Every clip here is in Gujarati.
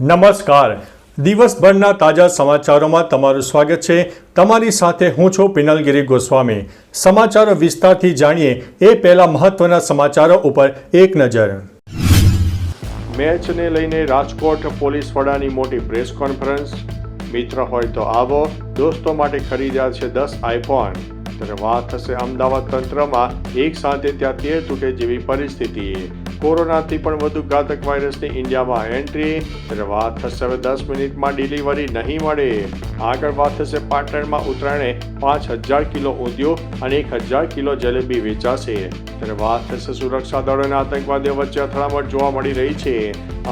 નમસ્કાર. દિવસભરના તાજા સમાચારોમાં તમારું સ્વાગત છે. તમારી સાથે હું છું પિનલગીરી ગોસ્વામી. સમાચારો વિસ્તારથી જાણીએ એ પહેલા મહત્વના સમાચારો ઉપર એક નજર. મેચને લઈને રાજકોટ પોલીસ વડાની મોટી પ્રેસ કોન્ફરન્સ. મિત્ર હોય તો આવો, દોસ્તો માટે ખરીદ્યા છે દસ આઈફોન ત્યારે વાત થશે અમદાવાદ તંત્રમાં. એક સાથે ત્યાં તેર તૂટે જેવી પરિસ્થિતિ. કોરોનાથી પણ વધુ ઘાતક વાયરસની ઇન્ડિયામાં એન્ટ્રી. વાત થશે હવે દસ મિનિટમાં ડિલિવરી નહીં મળે. આગળ વાત થશે પાટણમાં ઉત્તરાયણે પાંચ હજાર કિલો ઊંધિયો અને એક હજાર કિલો જલેબી વેચાશે. ત્યારે વાત થશે સુરક્ષા દળો અને આતંકવાદીઓ વચ્ચે અથડામણ જોવા મળી રહી છે.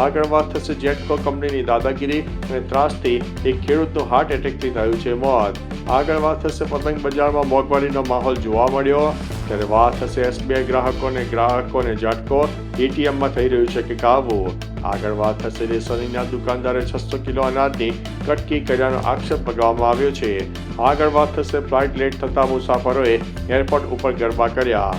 આગળ વાત થશે જેટકો કંપનીની દાદાગીરી અને ત્રાસથી એક ખેડૂતનું હાર્ટ એટેકથી થયું છે મોત. આગળ વાત થશે પતંગ બજારમાં મોંઘવારીનો માહોલ જોવા મળ્યો. ત્યારે વાત થશે એસબીઆઈ ગ્રાહકોને. ગ્રાહકોને ઝટકો એટીએમમાં થઈ રહ્યું છે કે કાવું આગળ વાત થશે રેશનીના દુકાનદારે છસો કિલો અનાજની કટકી કર્યાનો આક્ષેપ લગાવવામાં આવ્યો છે. આગળ વાત થશે ફ્લાઇટ લેટ થતા મુસાફરોએ એરપોર્ટ ઉપર ગરબા કર્યા.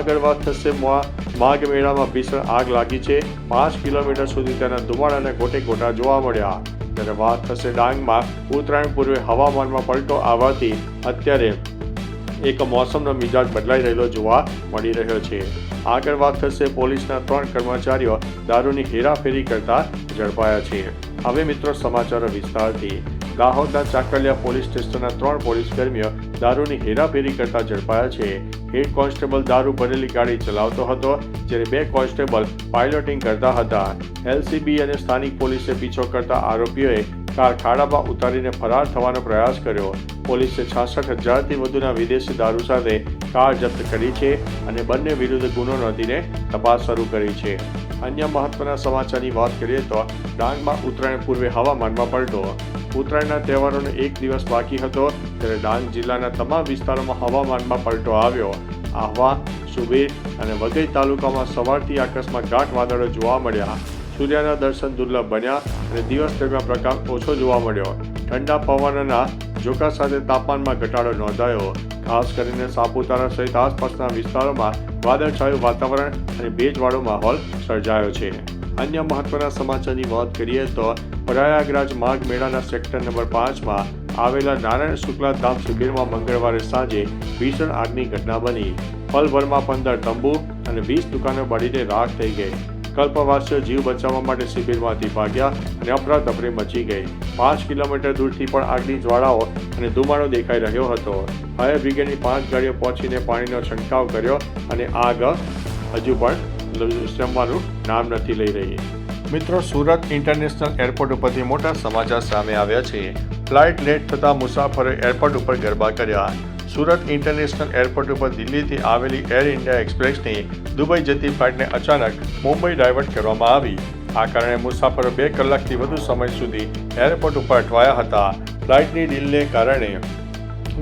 આગળ વાત થશે માઘ મેળામાં ભીષણ આગ લાગી છે. પાંચ કિલોમીટર સુધી તેના ધુમાડાને ગોટે ગોટા જોવા મળ્યા. ત્યારે વાત થશે ડાંગમાં. ઉત્તરાયણ પૂર્વે હવામાનમાં પલટો આવવાથી અત્યારે એક મોસમનો મિજાજ બદલાઈ રહેલો જોવા મળી રહ્યો છે. આગળ વાત થશે પોલીસના ત્રણ કર્મચારીઓ દારૂની હેરાફેરી કરતા ઝડપાયા છે. હવે મિત્રો સમાચારો વિસ્તારથી. દાહોદના ચાકલિયા પોલીસ સ્ટેશનના ત્રણ પોલીસ કર્મીઓ દારૂની હેરાફેરી કરતા ઝડપાયા છે. હેડ કોન્સ્ટેબલ દારૂ ભરેલી ગાડી ચલાવતો હતો, જ્યારે બે કોન્સ્ટેબલ પાયલોટિંગ કરતા હતા. એલસીબી અને સ્થાનિક પોલીસે પીછો કરતા આરોપીઓએ કાર ખાડામાં ઉતારીને ફરાર થવાનો પ્રયાસ કર્યો. પોલીસે છાસઠ હજારથી વધુના વિદેશી દારૂ સાથે કાર જપ્ત કરી છે અને બંને વિરુદ્ધ ગુનો નોંધીને તપાસ શરૂ કરી છે. અન્ય મહત્વના સમાચારની વાત કરીએ તો ડાંગમાં ઉત્તરાયણ પૂર્વે હવામાનમાં પલટો. ઉત્તરાયણના તહેવારોનો એક દિવસ બાકી હતો, ત્યારે ડાંગ જિલ્લાના તમામ વિસ્તારોમાં હવામાનમાં પલટો આવ્યો. આહવા સુબીર અને વઘઈ તાલુકામાં સવારથી આકાશમાં ગાઢ વાદળો જોવા મળ્યા. સૂર્યના દર્શન દુર્લભ બન્યા અને દિવસ દરમિયાન પ્રકાશ ઓછો જોવા મળ્યો. ઠંડા પવનના ઝોકા સાથે તાપમાનમાં ઘટાડો નોંધાયો. ખાસ કરીને સાપુતારા સહિત આસપાસના વિસ્તારોમાં વાદળછાયું વાતાવરણ અને ભેજવાળો માહોલ સર્જાયો છે. અન્ય મહત્વના સમાચારની વાત કરીએ તો પ્રયાગરાજ માર્ગ મેળાના સેક્ટર નંબર પાંચમાં આવેલા નારાયણ શુક્લા ધામ શિબિરમાં મંગળવારે સાંજે ભીષણ આગની ઘટના બની. પલભરમાં પંદર તંબુ અને વીસ દુકાનો બળીને રાખ થઈ ગઈ. કલ્પવાસીઓ જીવ બચાવવા માટે શિબિરમાંથી ભાગ્યા અને અફરાતફરી મચી ગઈ. પાંચ કિલોમીટર દૂરથી પણ આગની જ્વાળાઓ અને ધુમાડો દેખાઈ રહ્યો હતો. ફાયર બ્રિગેડની પાંચ ગાડીઓ પહોંચીને પાણીનો છંટકાવ કર્યો અને આગ હજુ પણ જમવાનું નામ નથી લઈ રહી. મિત્રો, સુરત ઇન્ટરનેશનલ એરપોર્ટ ઉપરથી મોટા સમાચાર સામે આવ્યા છે. ફ્લાઇટ લેટ થતાં મુસાફરોએ એરપોર્ટ ઉપર ગરબા કર્યા. સુરત ઇન્ટરનેશનલ એરપોર્ટ ઉપર દિલ્હીથી આવેલી એર ઇન્ડિયા એક્સપ્રેસની દુબઈ જતી ફ્લાઇટને અચાનક મુંબઈ ડાયવર્ટ કરવામાં આવી. આ કારણે મુસાફરો બે કલાકથી વધુ સમય સુધી એરપોર્ટ ઉપર અટવાયા હતા. ફ્લાઇટની ડીલને કારણે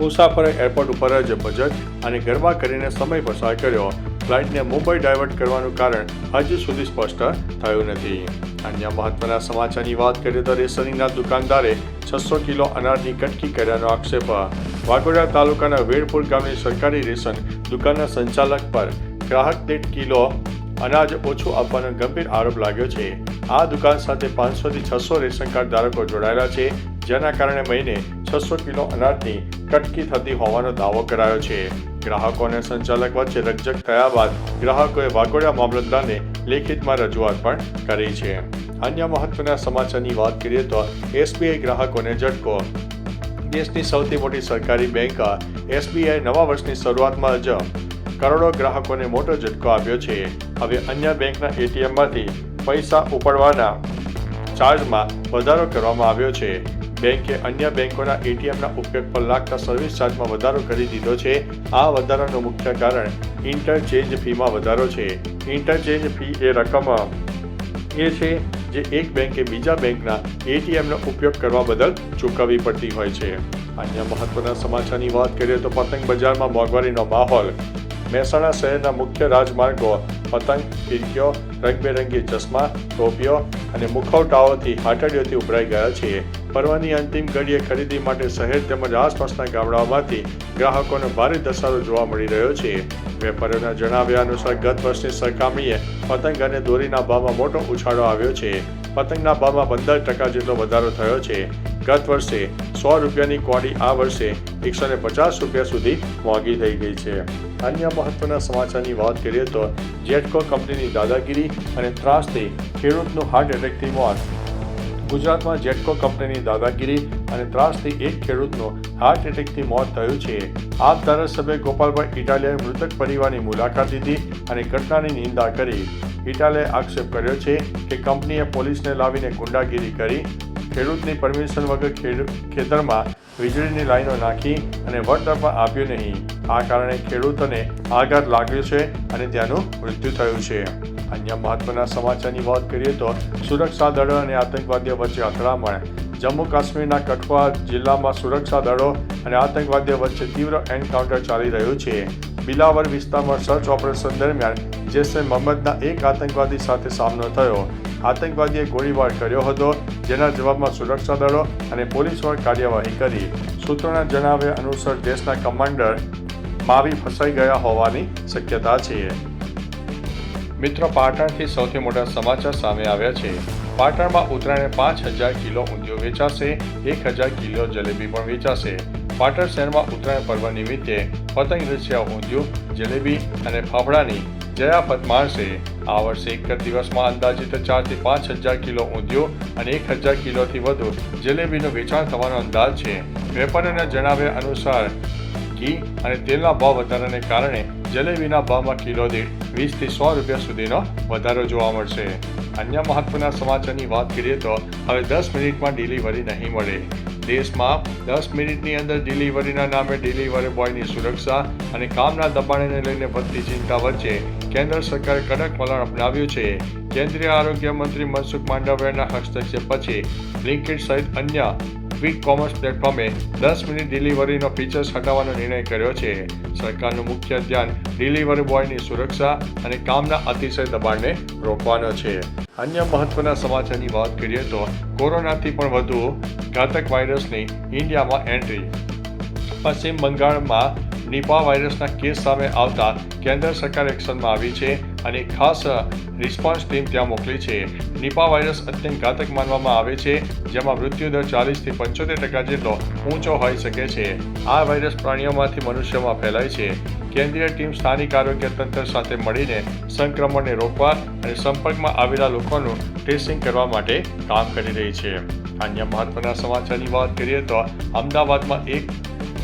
મુસાફરે એરપોર્ટ ઉપર જ બજટ અને ગરબા કરીને સમય પસાર કર્યો. ફ્લાઇટને મુંબઈ ડાયવર્ટ કરવાનું કારણ હજુ સુધી સ્પષ્ટ થયું નથી. અન્ય મહત્વના સમાચારની વાત કરીએ તો રેશનિંગના દુકાનદારે છસો કિલો અનાજની કટકી કર્યાનો આક્ષેપ. વાઘોડા તાલુકાના વેડપુર ગામની સરકારી રેશન દુકાનના સંચાલક પર ગ્રાહક દીઠ કિલો અનાજ ઓછું આપવાનો ગંભીર આરોપ લાગ્યો છે. આ દુકાન સાથે પાંચસોથી છસો રેશન કાર્ડ ધારકો જોડાયેલા છે, જેના કારણે મહિને છસો કિલો અનાજની કટકી થતી હોવાનો દાવો કરાયો છે. ગ્રાહકો અને સંચાલક વચ્ચે રકજક થયા બાદ ગ્રાહકોએ વાઘોડિયા મામલતદારને લેખિતમાં રજૂઆત પણ કરી છે. અન્ય મહત્વના સમાચારની વાત કરીએ તો એસબીઆઈ ગ્રાહકોને ઝટકો. દેશની સૌથી મોટી સરકારી બેંક એસબીઆઈ નવા વર્ષની શરૂઆતમાં જ કરોડો ગ્રાહકોને મોટો ઝટકો આપ્યો છે. હવે અન્ય બેંકના એટીએમમાંથી પૈસા ઉપાડવાના ચાર્જમાં વધારો કરવામાં આવ્યો છે. બેંકે અન્ય બેંકોના એટીએમના ઉપયોગ પર લાગતા સર્વિસ ચાર્જમાં વધારો કરી દીધો છે. આ વધારાનું મુખ્ય કારણ ઇન્ટરચેન્જ ફીમાં વધારો છે. ઇન્ટરચેન્જ ફી એ રકમ એ છે જે એક બેંકે બીજા બેંકના એટીએમનો ઉપયોગ કરવા બદલ ચૂકવવી પડતી હોય છે. અન્ય મહત્વના સમાચારની વાત કરીએ તો પતંગ બજારમાં મોંઘવારીનો માહોલ. મહેસાણા શહેરના મુખ્ય રાજમાર્ગો પતંગ ફિરકીઓ રંગબેરંગી ચશ્મા, ટોપીઓ અને મુખવટાઓથી હાટડીઓથી ઉભરાઈ ગયા છે. પર્વની અંતિમ ઘડીએ ખરીદી માટે શહેર તેમજ આસપાસના ગામડાઓમાંથી ગ્રાહકોનો ભારે ધસારો જોવા મળી રહ્યો છે. વેપારીઓના જણાવ્યા અનુસાર ગત વર્ષની સરખામણીએ પતંગ અને દોરીના ભાવમાં મોટો ઉછાળો આવ્યો છે. પતંગના ભાવમાં પંદર ટકા જેટલો વધારો થયો છે. ગત વર્ષે સો રૂપિયાની કોડી આ વર્ષે એકસો ને પચાસ રૂપિયા સુધી મોંઘી થઈ ગઈ છે. અન્ય મહત્વના સમાચારની વાત કરીએ તો જેટકો કંપનીની દાદાગીરી અને ત્રાસથી ખેડૂતનું હાર્ટ એટેકથી મોત ગુજરાતમાં જેટકો કંપનીની દાદાગીરી અને ત્રાસથી એક ખેડૂતનું હાર્ટ એટેકથી મોત થયું છે. આપ ધારાસભ્ય ગોપાલભાઈ ઇટાલિયાએ મૃતક પરિવારની મુલાકાત લીધી અને ઘટનાની નિંદા કરી. ઇટાલિયાએ આક્ષેપ કર્યો છે કે કંપનીએ પોલીસને લાવીને ગુંડાગીરી કરી, ખેડૂતની પરમિશન વગર ખેતરમાં વીજળીની લાઈનો નાખી અને વળતર પણ આપ્યું નહીં. આ કારણે ખેડૂતોને આઘાત લાગ્યો છે અને ત્યાંનું મૃત્યુ થયું છે. અન્ય મહત્વના સમાચારની વાત કરીએ તો સુરક્ષા દળો અને આતંકવાદીઓ વચ્ચે અથડામણ. જમ્મુ કાશ્મીરના કઠવા જિલ્લામાં સુરક્ષા દળો અને આતંકવાદીઓ વચ્ચે તીવ્ર એન્કાઉન્ટર ચાલી રહ્યું છે. બિલાવર વિસ્તારમાં સર્ચ ઓપરેશન દરમિયાન જૈશે મહમ્મદના એક આતંકવાદી સાથે સામનો થયો. આતંકવાદીએ ગોળીબાર કર્યો હતો, જેના જવાબમાં સુરક્ષા દળો અને પોલીસ પર કાર્યવાહી કરી. સૂત્રોના જણાવ્યા અનુસાર દેશના કમાન્ડર માવી ફસાઈ ગયા હોવાની શક્યતા છે. મિત્રો પાટણથી સૌથી મોટા સમાચાર સામે આવ્યા છે. પાટણમાં ઉત્તરાયણે પાંચ હજાર કિલો ઊંધિયું વેચાશે, એક હજાર કિલો જલેબી પણ વેચાશે. પાટણ શહેરમાં ઉત્તરાયણ પર્વ નિમિત્તે પતંગ રસિયા ઊંધિયું, જલેબી અને ફાફડાની જયાફત માણશે. આ વર્ષે એક દિવસમાં અંદાજિત ચારથી પાંચ હજાર કિલો ઊંધિયું અને એક હજાર કિલોથી વધુ જલેબીનું વેચાણ થવાનો અંદાજ છે. વેપારીઓના જણાવ્યા અનુસાર ઘી અને તેલના ભાવ વધારાને કારણે જલેબીના ભાવમાં કિલો દીઠ વીસથી સો રૂપિયા સુધીનો વધારો જોવા મળશે. અન્ય મહત્વના સમાચારની વાત કરીએ તો હવે દસ મિનિટમાં ડિલિવરી નહીં મળે. દેશમાં દસ મિનિટની અંદર ડિલિવરીના નામે ડિલિવરી બોયની સુરક્ષા અને કામના દબાણને લઈને વધતી ચિંતા વચ્ચે કેન્દ્ર સરકારે કડક વલણ અપનાવ્યું છે. કેન્દ્રીય આરોગ્ય મંત્રી મનસુખ માંડવિયાના હસ્તક્ષેપ પછી બ્લિંકિટ સહિત અન્ય ક્વિક કોમર્સ પ્લેટફોર્મે દસ મિનિટ ડિલિવરીનો ફીચર્સ હટાવવાનો નિર્ણય કર્યો છે. સરકારનું મુખ્ય ધ્યાન ડિલિવરી બોયની સુરક્ષા અને કામના અતિશય દબાણને રોકવાનો છે. અન્ય મહત્વના સમાચારની વાત કરીએ તો કોરોનાથી પણ વધુ ઘાતક વાયરસની ઇન્ડિયામાં એન્ટ્રી પશ્ચિમ બંગાળમાં નિપા વાયરસના કેસ સામે આવતા કેન્દ્ર સરકાર એક્શનમાં આવી છે અને ખાસ રિસ્પોન્સ ટીમ ત્યાં મોકલી છે. નિપા વાયરસ અત્યંત ઘાતક માનવામાં આવે છે, જેમાં મૃત્યુદર ચાલીસથી પંચોતેર ટકા જેટલો ઊંચો હોઈ શકે છે. આ વાયરસ પ્રાણીઓમાંથી મનુષ્યોમાં ફેલાય છે. કેન્દ્રીય ટીમ સ્થાનિક આરોગ્ય તંત્ર સાથે મળીને સંક્રમણને રોકવા અને સંપર્કમાં આવેલા લોકોનું ટેસ્ટિંગ કરવા માટે કામ કરી રહી છે. અન્ય મહત્વના સમાચારની વાત કરીએ તો અમદાવાદમાં એક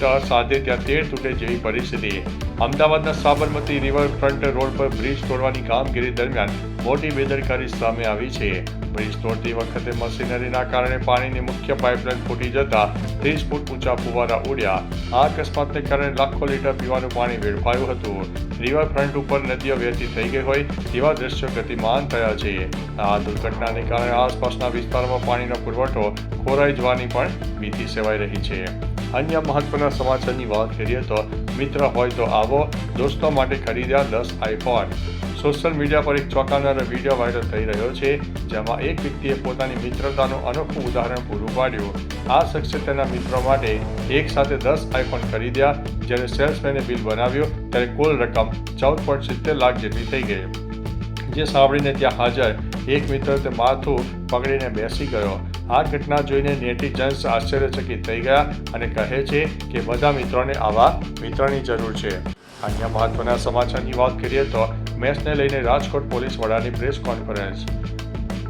ટર સાથે ત્યાં તેર તૂટે જેવી પરિસ્થિતિ. અમદાવાદના સાબરમતી રિવરફ્રન્ટ રોડ પર બ્રિજ તોડવાની કામગીરી દરમિયાન મોટી બેદરકારી સામે આવી છે. બ્રિજ તોડતી વખતે મશીનરીના કારણે પાણીની મુખ્ય પાઇપલાઇન ફૂટી જતા ત્રીસ ફૂટ ઊંચા ફુવારા ઉડ્યા. આ અકસ્માતને કારણે લાખો લીટર પીવાનું પાણી વેડફાયું હતું. રિવરફ્રન્ટ ઉપર નદીઓ વહેતી થઈ ગઈ હોય તેવા દ્રશ્યો ગતિમાન થયા છે. આ દુર્ઘટનાને કારણે આસપાસના વિસ્તારોમાં પાણીનો પુરવઠો ખોરાઈ જવાની પણ ભીતિ સેવાઈ રહી છે. અન્ય મહત્વના સમાચારની વાત કરીએ તો મિત્ર હોય તો આવો, દોસ્તો માટે ખરીદ્યા દસ આઈફોન સોશિયલ મીડિયા પર એક ચોંકાવનારો વીડિયો વાયરલ થઈ રહ્યો છે, જેમાં એક વ્યક્તિએ પોતાની મિત્રતાનું અનોખું ઉદાહરણ પૂરું પાડ્યું. આ શખ્સે તેના મિત્રો માટે એક સાથે દસ આઈફોન ખરીદ્યા, જ્યારે સેલ્સમેને બિલ બનાવ્યું, ત્યારે કુલ રકમ ચૌદ પોઈન્ટ સિત્તેર લાખ જેટલી થઈ ગઈ. જે સાંભળીને ત્યાં હાજર એક મિત્ર તે માથું પકડીને બેસી ગયો. આ ઘટના જોઈને નેટિઝન્સ આશ્ચર્યચકિત થઈ ગયા અને કહે છે કે બધા મિત્રોને આવા મિત્રની જરૂર છે. અન્ય મહત્વના સમાચારની વાત કરીએ તો મેચને લઈને રાજકોટ પોલીસ વડાની પ્રેસ કોન્ફરન્સ.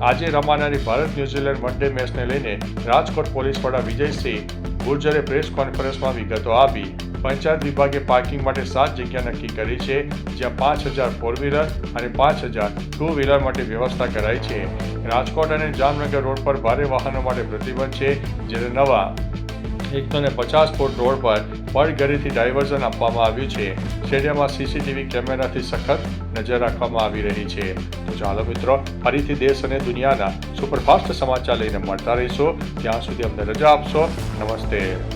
આજે રમાનારી Bharat New Zealand one day મેચને લઈને રાજકોટ પોલીસ વડા વિજયસિંહ ગુર્જરે પ્રેસ કોન્ફરન્સમાં વિગતો આપી. પંચાયત વિભાગે પાર્કિંગ માટે સાત જગ્યા નક્કી કરી છે, જ્યાં પાંચ હજાર ફોર વ્હીલર અને પાંચ હજાર ટુ વ્હીલર માટે વ્યવસ્થા કરાઈ છે. રાજકોટ અને જામનગર રોડ પર ભારે વાહનો માટે પ્રતિબંધ છે, જ્યારે નવા એકસો ને પચાસ ફૂટ રોડ પર પડગરીથી ડાયવર્ઝન આપવામાં આવ્યું છે. સ્ટેડિયમમાં સીસીટીવી કેમેરાથી સખત નજર રાખવામાં આવી રહી છે. તો ચાલો મિત્રો, ફરીથી દેશ અને દુનિયાના સુપરફાસ્ટ સમાચાર લઈને મળતા રહીશું. ત્યાં સુધી અમને રજા આપશો. નમસ્તે.